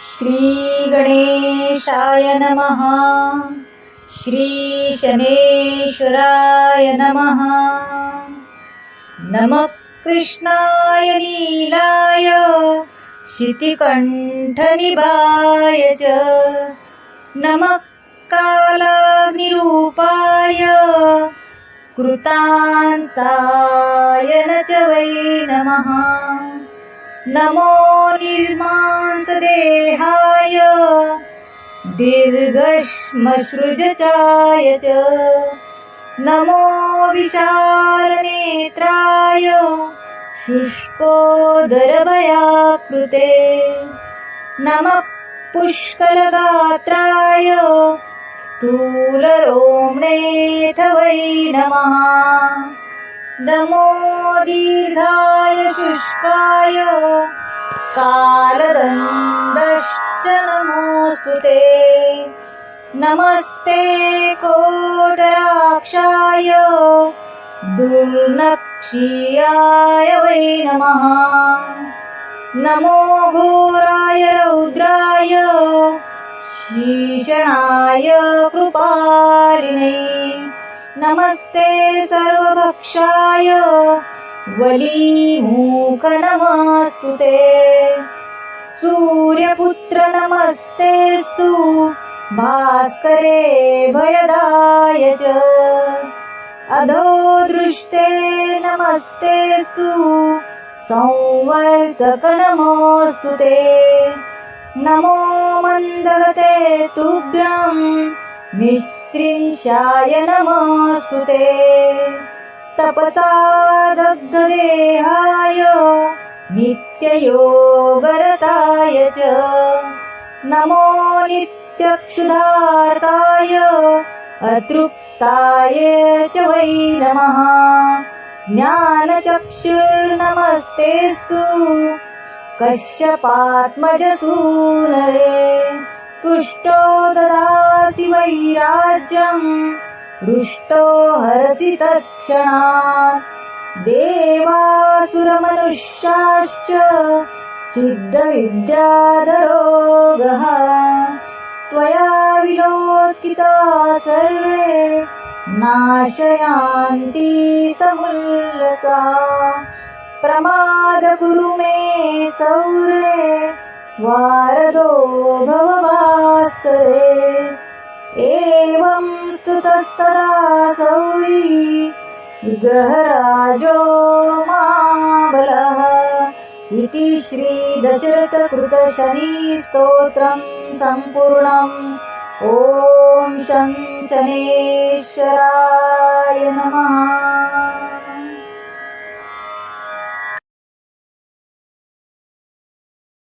श्रीगणेशाय नमः। श्रीशनेश्वराय नमः। नमः कृष्णाय नीलाय शितिकण्ठनिभाय च। नमः कालाग्निरूपाय कृतान्ताय न च वै नमः। नमो निर्मांसदेहाय दीर्घश्मसृजचाय च। नमो विशालनेत्राय शुष्कोदरभयाकृते। नमः पुष्कलगात्राय स्थूलरोम्णेऽथ वै नमः। नमो दीर्घाय शुष्काय कालदण्डश्च नमोऽस्तु ते। नमस्ते कोटराक्षाय दुर्नक्षीयाय वै नमः। नमो घोराय रौद्राय शीषणाय कृपालिने। नमस्ते सर्वभक्षाय वलीमूक नमस्तु ते। सूर्यपुत्र नमस्तेस्तु भास्करे भयदाय च। अधो दृष्टे नमस्तेस्तु संवर्तक नमोऽस्तु ते। नमो मन्दगते तुभ्यं। निःस्त्रिंशाय नमस्तु ते तपसा दग्धदेहाय नित्ययोगरताय च। नमो नित्यक्षुधार्ताय अतृप्ताय च वै नमः। ज्ञानचक्षुर्नमस्तेस्तु कश्यपात्मजसूनरे तुष्टो ददासि वैराज्यं रुष्टो हरसि तत्क्षणात्। देवासुरमनुष्याश्च सिद्धविद्याधरो सिद्धविद्याधरोगः। त्वया विलोकिता सर्वे नाशयान्ति समुल्लका प्रमादगुरु मे सौरे वारदो भवभास्करे एवं स्तुतस्तदा सौरी विग्रहराजो महाबलः इति श्रीदशरथकृतशनीस्तोत्रं सम्पूर्णम्। ॐ शं शनेश्वराय